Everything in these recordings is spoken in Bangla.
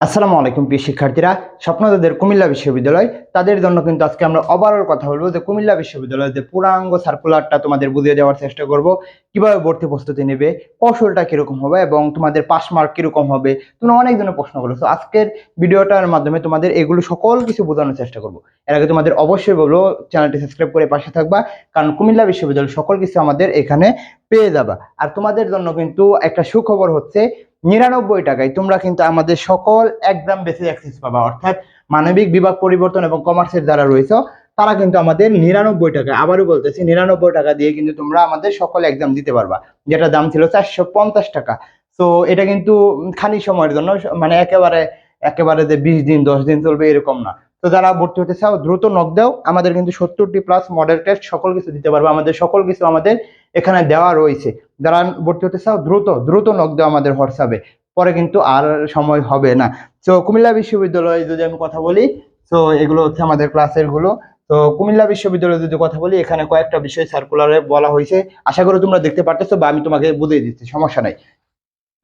আসসালামু আলাইকুম প্রিয় শিক্ষার্থীরা। স্বপ্নদাদের কুমিল্লা বিশ্ববিদ্যালয়, তাদের জন্য কিন্তু আজকে আমরা ওভারঅল কথা বলব যে কুমিল্লা বিশ্ববিদ্যালয়ের যে পূর্ণাঙ্গ সার্কুলারটা তোমাদের বুঝিয়ে দেওয়ার চেষ্টা করব। কীভাবে ভর্তি প্রস্তুতি নেবে, কৌশলটা কীরকম হবে এবং তোমাদের পাস মার্ক কীরকম হবে, তোমরা অনেক ধরনের প্রশ্ন করো তো আজকের ভিডিওটার মাধ্যমে তোমাদের এগুলো সকল কিছু বোঝানোর চেষ্টা করব। এর আগে তোমাদের অবশ্যই বলব, চ্যানেলটি সাবস্ক্রাইব করে পাশে থাকবা, কারণ কুমিল্লা বিশ্ববিদ্যালয় সকল কিছু আমাদের এখানে পেয়ে যাবা। আর তোমাদের জন্য কিন্তু একটা সুখবর হচ্ছে নিরানব্বই টাকায় তোমরা কিন্তু আমাদের সকল একদম বেশি অ্যাক্সেস পাবা, অর্থাৎ মানবিক বিভাগ পরিবর্তন এবং কমার্সের যারা রয়েছে, তারা কিন্তু আমাদের নিরানব্বই টাকা আবারও বলতেছি নিরানব্বই টাকা দিয়ে কিন্তু তোমরা আমাদের সকল এক্সাম দিতে পারবা যেটা দাম ছিল চারশো পঞ্চাশ টাকা। তো এটা কিন্তু খালি সময়ের জন্য মানে একেবারে একেবারে যে বিশ দিন, দশ দিন চলবে এরকম না। তো যারা ভর্তি হতে চাও, দ্রুত নক দাও, আমাদের কিন্তু সত্তরটি প্লাস মডেল টেস্ট সকল কিছু দিতে পারবে, আমাদের সকল কিছু আমাদের এখানে দেওয়া রয়েছে। যারা ভর্তি হতে চাও? দ্রুত দ্রুত নক দেওয়া আমাদের হোয়াটসঅ্যাপে পরে কিন্তু আর সময় হবে না। তো কুমিল্লা বিশ্ববিদ্যালয়ে যদি আমি কথা বলি তো এগুলো হচ্ছে আমাদের ক্লাসেরগুলো। তো কুমিল্লা বিশ্ববিদ্যালয়ে যদি কথা বলি, এখানে কয়েকটা বিষয় সার্কুলারে বলা হয়েছে। আশা করি তোমরা দেখতে পারতেছো বা আমি তোমাকে বুঝিয়ে দিচ্ছি, সমস্যা নাই।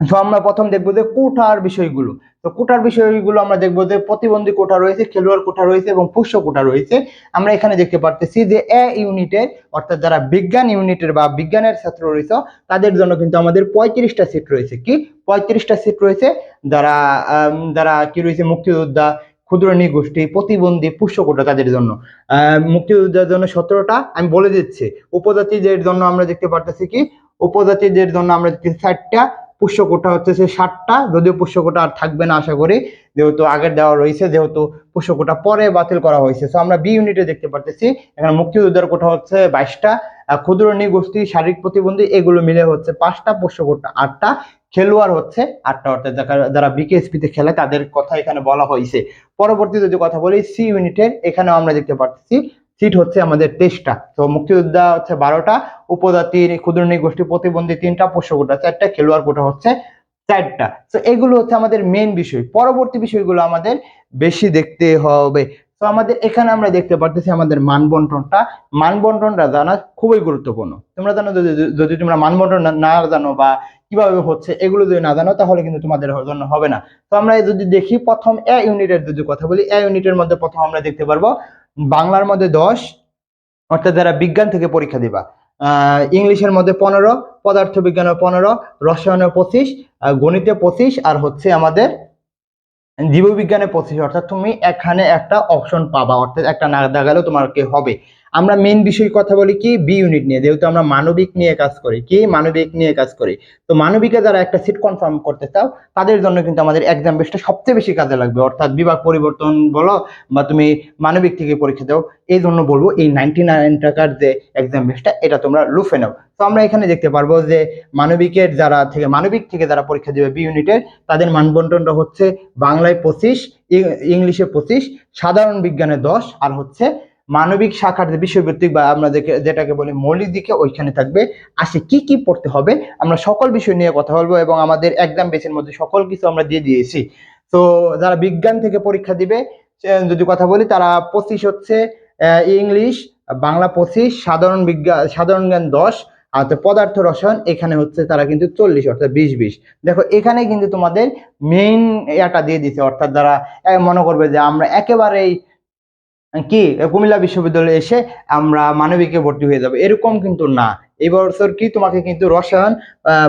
তো আমরা প্রথম দেখব যে কোটার বিষয়গুলো। তো কোটার বিষয়গুলো আমরা দেখব যে প্রতিবন্ধী কোটা রয়েছে, খেলোয়াড় কোটা রয়েছে এবং পুষ্য কোটা রয়েছে। আমরা এখানে দেখতে পারতেছি যে এ ইউনিটের, অর্থাৎ যারা বিজ্ঞান ইউনিটের বা বিজ্ঞানের ছাত্র রয়েছে, তাদের জন্য কিন্তু আমাদের পঁয়ত্রিশটা সিট রয়েছে। কি? পঁয়ত্রিশটা সিট রয়েছে। যারা যারা কি রয়েছে? মুক্তিযোদ্ধা, ক্ষুদ্র নিগোষ্ঠী, প্রতিবন্ধী, পুষ্য কোটা তাদের জন্য। মুক্তিযোদ্ধার জন্য সতেরোটা, আমি বলে দিচ্ছি। উপজাতিদের জন্য আমরা দেখতে পারতেছি কি? উপজাতিদের জন্য আমরা দেখতেছি ষাটটা পুষ্য কোটা হচ্ছে সে ষাটটা যদিও পুষ্য কোটা আর থাকবে না আশা করি, যেহেতু আগের দেওয়া রয়েছে, যেহেতু পুষ্য কোটা পরে বাতিল করা হয়েছে। তো আমরা বি ইউনিটে দেখতে পারতেছি, এখানে মুক্তিযোদ্ধার কোটা হচ্ছে বাইশটা। ক্ষুদ্র, নিগোষ্ঠী, শারীরিক প্রতিবন্ধী, এগুলো মিলে হচ্ছে পাঁচটা পোষ্য কোটা আটটা, খেলোয়াড় হচ্ছে আটটা। অর্থাৎ যারা- যারা বিকেএসপি তে খেলে, তাদের কথা এখানে বলা হয়েছে। পরবর্তী যদি কথা বলি সি ইউনিটের এখানেও আমরা দেখতে পাচ্ছি সিট হচ্ছে আমাদের তেইশটা। তো মুক্তিযোদ্ধা হচ্ছে বারোটা, উপজাতি, ক্ষুদ্র নিগোষ্ঠী প্রতিবন্ধী তিনটা পোষ্য কোটা চারটা, খেলোয়াড় কোটা হচ্ছে চারটা। তো এগুলো হচ্ছে আমাদের মেন বিষয়। পরবর্তী বিষয়গুলো আমাদের বেশি দেখতে হবে। তো আমাদের এখানে আমরা দেখতে পারতেছি আমাদের মানবন্টনটা। মানবন্টনটা জানা খুবই গুরুত্বপূর্ণ। তোমরা জানো যদি তোমরা মানবন্টন না জানো বা কীভাবে হচ্ছে এগুলো যদি না জানো, তাহলে কিন্তু তোমাদের জন্য হবে না। তো আমরা যদি দেখি প্রথম এ ইউনিটের যদি কথা বলি এ ইউনিটের মধ্যে প্রথম আমরা দেখতে পারব বাংলার মধ্যে দশ, অর্থাৎ যারা বিজ্ঞান থেকে পরীক্ষা দিবা। ইংলিশের মধ্যে পনেরো পদার্থ বিজ্ঞানের পনেরো রসায়নে পঁচিশ গণিতে পঁচিশ, আর হচ্ছে আমাদের জীববিজ্ঞানে পঁচিশ। অর্থাৎ তুমি এখানে একটা অপশন পাবা, অর্থাৎ একটা না দেখালেও তোমাকে হবে। আমরা মেন বিষয় কথা বলি কি? বি ইউনিট নিয়ে, যেহেতু আমরা মানবিক নিয়ে কাজ করি। কি? মানবিক নিয়ে কাজ করি। তো মানবিকে যারা একটা সিট কনফার্ম করতে চাও, তাদের জন্য কিন্তু আমাদের এক্সাম বেসটা সবচেয়ে বেশি কাজে লাগবে। অর্থাৎ বিভাগ পরিবর্তন বলো বা তুমি মানবিক থেকে পরীক্ষা দাও, এই জন্য বলব এই নাইনটি নাইন টাকার যে এক্সাম বেসটা এটা তোমরা লুফে নাও। তো আমরা এখানে দেখতে পারব যে মানবিকের যারা থেকে, মানবিক থেকে যারা পরীক্ষা দেবে বি ইউনিটের তাদের মানবন্টনটা হচ্ছে বাংলায় পঁচিশ ইংলিশে পঁচিশ, সাধারণ বিজ্ঞানে দশ, আর হচ্ছে মানবিক শাখার যে বিষয়ভিত্তিক বা আমরা যেটাকে বলি মৌলিক দিকে ওইখানে থাকবে। আসে কি কি পড়তে হবে, আমরা সকল বিষয় নিয়ে কথা বলব এবং আমাদের একদম বেসের মধ্যে সকল কিছু আমরা দিয়ে দিয়েছি। তো যারা বিজ্ঞান থেকে পরীক্ষা দিবে যদি কথা বলি, তারা পঁচিশ হচ্ছে ইংলিশ, বাংলা পঁচিশ, সাধারণ বিজ্ঞান সাধারণ জ্ঞান দশ, আর পদার্থ রসায়ন, এখানে হচ্ছে তারা কিন্তু চল্লিশ, অর্থাৎ বিশ বিশ। দেখো, এখানে কিন্তু তোমাদের মেইন এটা দিয়ে দিছে, অর্থাৎ যারা মনে করবে যে আমরা একেবারেই কি? কুমিল্লা বিশ্ববিদ্যালয়ে এসে আমরা মানবিকে ভর্তি হয়ে যাব। এরকম কিন্তু না। এই বছর কি তোমাকে কিন্তু রসায়ন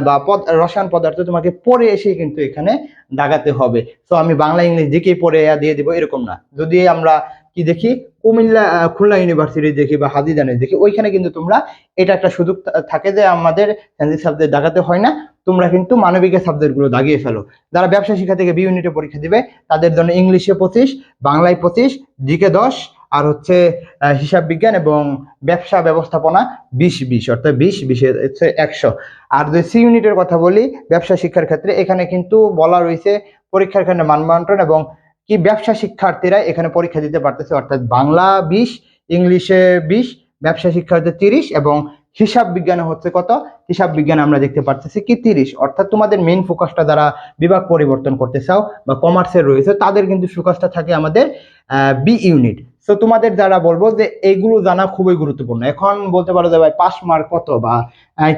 বা রসায়ন পদার্থ তোমাকে পড়ে এসে কিন্তু এখানে দাগাতে হবে। তো আমি বাংলা, ইংলিশ দিকেই পড়ে দিয়ে দিব, এরকম না। যদি আমরা কি দেখি? কুমিল্লা খুলনা ইউনিভার্সিটি দেখি বা হাজিদানে দেখি। ওইখানে কিন্তু তোমরা এটা একটা সুযোগ থাকে যে আমাদের সায়েন্স সাবজেক্ট দাগাতে হয় না, তোমরা কিন্তু মানবিকের সাবজেক্টগুলো দাগিয়ে ফেলো। যারা ব্যবসা শিক্ষা থেকে বি ইউনিটে পরীক্ষা দিবে, তাদের জন্য ইংলিশে পঁচিশ, বাংলায় পঁচিশ জিকে দশ, আর হচ্ছে হিসাব বিজ্ঞান এবং ব্যবসা ব্যবস্থাপনা বিশ বিশ, অর্থাৎ বিশ বিশে হচ্ছে একশো। আর যদি সি ইউনিটের কথা বলি, ব্যবসা শিক্ষার ক্ষেত্রে এখানে কিন্তু বলা রয়েছে পরীক্ষার ক্ষেত্রে মানবন্টন এবং কি ব্যবসা শিক্ষার্থীরা এখানে পরীক্ষা দিতে পারতেছে? অর্থাৎ বাংলা বিশ, ইংলিশে বিশ, ব্যবসা শিক্ষার্থী তিরিশ এবং হিসাব বিজ্ঞানে হচ্ছে কত? হিসাব বিজ্ঞানে আমরা দেখতে পারতেছি কি তিরিশ। অর্থাৎ তোমাদের মেইন ফোকাসটা যারা বিভাগ পরিবর্তন করতে চাও বা কমার্সের রয়েছে, তাদের কিন্তু ফোকাসটা থাকে আমাদের বি ইউনিট সো তোমাদের যারা বলব যে এইগুলো জানা খুবই গুরুত্বপূর্ণ। এখন বলতে পারো যে ভাই পাস মার্ক কত বা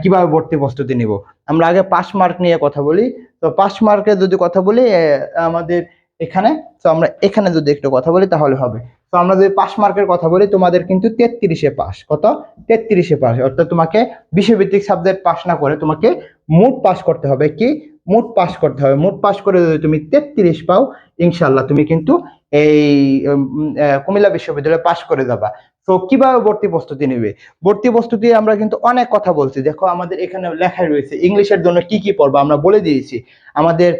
কীভাবে ভর্তি প্রস্তুতি নিব? আমরা আগে পাস মার্ক নিয়ে কথা বলি। তো পাস মার্কের যদি কথা বলি আমাদের এখানে। তো আমরা এখানে যদি একটু কথা বলি, তাহলে হবে। তো আমরা যদি পাস মার্কের কথা বলি, তোমাদের কিন্তু তেত্রিশে পাস কত? তেত্রিশে পাস অর্থাৎ তোমাকে বিশ্বভিত্তিক সাবজেক্ট পাস না করে তোমাকে মুড পাস করতে হবে কি? মুড পাস করতে হবে। মোট পাস করে যদি তুমি তেত্রিশ পাও ইনশাল্লাহ তুমি কিন্তু এই কুমিল্লা বিশ্ববিদ্যালয়ে পাস করে যাবা। তো কীভাবে ভর্তি প্রস্তুতি নেবে? ভর্তি প্রস্তুতি আমরা কিন্তু অনেক কথা বলছি। দেখো, আমাদের এখানে লেখাই রয়েছে, ইংলিশের জন্য কি কি পড়বা আমরা বলে দিয়েছি। আমাদের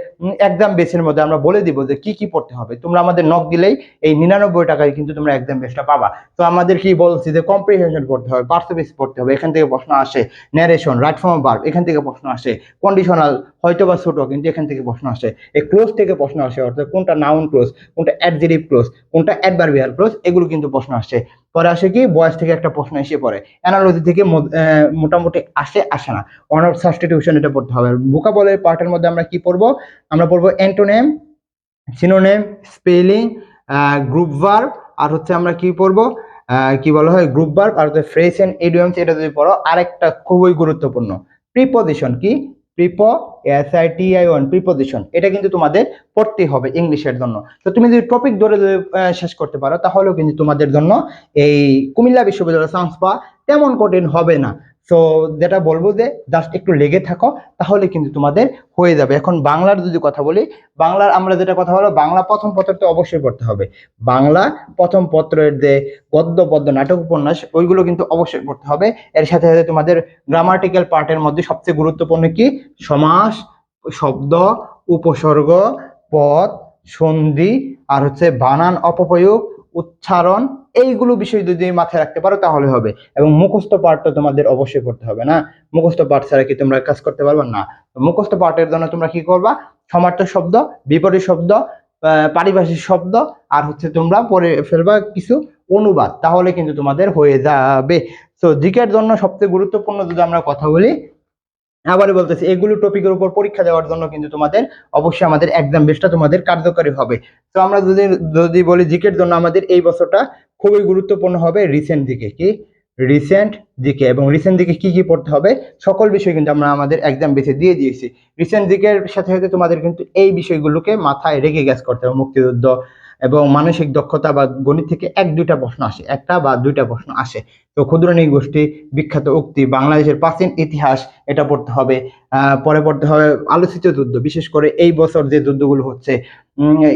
এক্সাম বেসের মধ্যে আমরা বলে দিব যে কি কি পড়তে হবে। তোমরা আমাদের নক দিলেই এই নিরানব্বই টাকায় কিন্তু তোমরা এক্সাম বেসটা পাবা। তো আমাদের কি বলছি যে কম্প্রিহেনশন পড়তে হবে পার্সোবেস পড়তে হবে। এখান থেকে প্রশ্ন আসে ন্যারেশন রাইট ফর্ম ভার্ব এখান থেকে প্রশ্ন আসে কন্ডিশনাল হয়তো বা ছোট, কিন্তু এখান থেকে প্রশ্ন আসে। এই ক্লোজ থেকে প্রশ্ন আসে, অর্থাৎ কোনটা নাউন ক্লোজ কোনটা অ্যাডজেটিভ ক্লোজ কোনটা অ্যাডভার্বিয়াল ক্লোজ এগুলো কিন্তু প্রশ্ন আসে। পরে আসে কি, বয়স থেকে একটা প্রশ্ন এসে পড়ে। অ্যানালজি থেকে মোটামুটি আসে আসে না। অনার সাবস্টিটিউশন এটা পড়তে হবে। ভোকাবলের পার্টের মধ্যে আমরা কি পড়ব? আমরা পড়ব antonym synonym spelling group verb আর হচ্ছে আমরা কি পড়ব? কি বলা হয়? গ্রুপ ভার্ব আর হচ্ছে ফ্রেস এন্ড ইডিয়মস এটা যদি পড়ো, আরেকটা খুবই গুরুত্বপূর্ণ। প্রিপোজিশন কি? Prep S I T I O N preposition এটা কিন্তু তোমাদের পড়তে হবে ইংলিশের জন্য। তো তুমি যদি টপিক ধরে ধরে শেষ করতে পারো, তাহলেও কিন্তু তোমাদের জন্য এই কুমিল্লা বিশ্ববিদ্যালয়ের চান্স পাওয়া তেমন কঠিন হবে না। তো যেটা বলব যে জাস্ট একটু লেগে থাকো, তাহলে কিন্তু তোমাদের হয়ে যাবে। এখন বাংলার যদি কথা বলি, বাংলার আমরা যেটা কথা বলো বাংলা প্রথম পত্র তো অবশ্যই পড়তে হবে। বাংলা প্রথম পত্রের যে গদ্য, পদ্য, নাটক, উপন্যাস, ওইগুলো কিন্তু অবশ্যই পড়তে হবে। এর সাথে সাথে তোমাদের গ্রামাটিক্যাল পার্টের মধ্যে সবচেয়ে গুরুত্বপূর্ণ কি? সমাস, শব্দ, উপসর্গ পদ, সন্ধি আর হচ্ছে বানান, অপপ্রয়োগ, উচ্চারণ, এইগুলো বিষয় যদি মাথায় রাখতে পারো তাহলে হবে। এবং মুখস্থ পাঠটা তোমাদের অবশ্যই করতে হবে না? মুখস্থ পাঠ ছাড়া কি তোমরা কাজ করতে পারবে? না। মুখস্থ পাঠের জন্য তোমরা কি করবা? সমার্থক শব্দ, বিপরীত শব্দ পারিভাষিক শব্দ আর হচ্ছে তোমরা পরে ফেলবা কিছু অনুবাদ। তাহলে কিন্তু তোমাদের হয়ে যাবে। তো জিকের জন্য সবচেয়ে গুরুত্বপূর্ণ যদি আমরা কথা বলি আবারও বলতেছি, এগুলো টপিকের উপর পরীক্ষা দেওয়ার জন্য কিন্তু তোমাদের অবশ্যই আমাদের এক্সাম বেসটা তোমাদের কার্যকরী হবে। তো আমরা যদি যদি বলি জিকের জন্য আমাদের এই বছরটা খুবই গুরুত্বপূর্ণ হবে রিসেন্ট দিকে। কি? রিসেন্ট দিকে এবং রিসেন্ট দিকে কি কি পড়তে হবে সকল বিষয় কিন্তু আমরা আমাদের এক্সাম বেসে দিয়ে দিয়েছি। রিসেন্ট দিকের সাথে সাথে তোমাদের কিন্তু এই বিষয়গুলোকে মাথায় রেখে গ্যাস করতে হবে। মুক্তিযুদ্ধ এবং মানসিক দক্ষতা বা গণিত থেকে এক, দুইটা প্রশ্ন আসে, একটা বা দুইটা প্রশ্ন আসে। তো ক্ষুদ্র গোষ্ঠী, বিখ্যাত উক্তি, বাংলাদেশের প্রাচীন ইতিহাস, এটা পড়তে হবে। পরে পড়তে হবে আলোচিত যুদ্ধ, বিশেষ করে এই বছর যে যুদ্ধগুলো হচ্ছে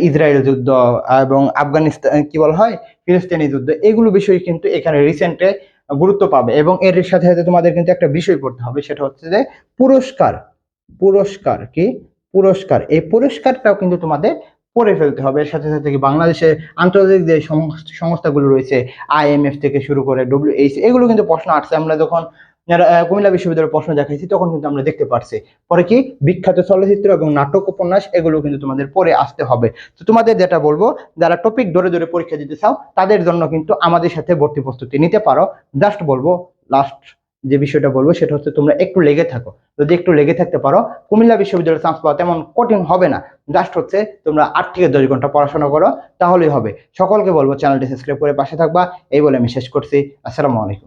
ইসরায়েল যুদ্ধ এবং আফগানিস্তান, কি বলা হয়, ফিলিস্তিনি যুদ্ধ, এগুলো বিষয় কিন্তু এখানে রিসেন্টে গুরুত্ব পাবে এবং এর সাথে সাথে তোমাদের কিন্তু একটা বিষয় পড়তে হবে, সেটা হচ্ছে যে পুরস্কার পুরস্কার কি? পুরস্কার, এই পুরস্কারটাও কিন্তু তোমাদের পড়ে ফেলতে হবে। সাথে সাথে কি বাংলাদেশের আন্তর্জাতিক যে সংস্থ- সংস্থাগুলো রয়েছে আইএমএফ থেকে শুরু করে ডব্লিউএইচ এগুলো কিন্তু প্রশ্ন আসছে। আমরা যখন কুমিল্লা বিশ্ববিদ্যালয়ের প্রশ্ন দেখাইছি, তখন কিন্তু আমরা দেখতে পারছি। পরে কি? বিখ্যাত চলচ্চিত্র এবং নাটক উপন্যাস, এগুলো কিন্তু তোমাদের পরে আসতে হবে। তো তোমাদের যেটা বলব, যারা টপিক ধরে ধরে পরীক্ষা দিতে চাও, তাদের জন্য কিন্তু আমাদের সাথে ভর্তি প্রস্তুতি নিতে পারো। জাস্ট বলব লাস্ট যে বিষয়টা বলব সেটা হচ্ছে তোমরা একটু লেগে থাকো। যদি একটু লেগে থাকতে পারো, কুমিল্লা বিশ্ববিদ্যালয়ের চান্স পাওয়া তেমন কঠিন হবে না। জাস্ট হচ্ছে তোমরা আট থেকে দশ ঘণ্টা পড়াশোনা করো, তাহলেই হবে। সকলকে বলব চ্যানেলটি সাবস্ক্রাইব করে পাশে থাকবা। এই বলে আমি শেষ করছি। আসসালামু আলাইকুম।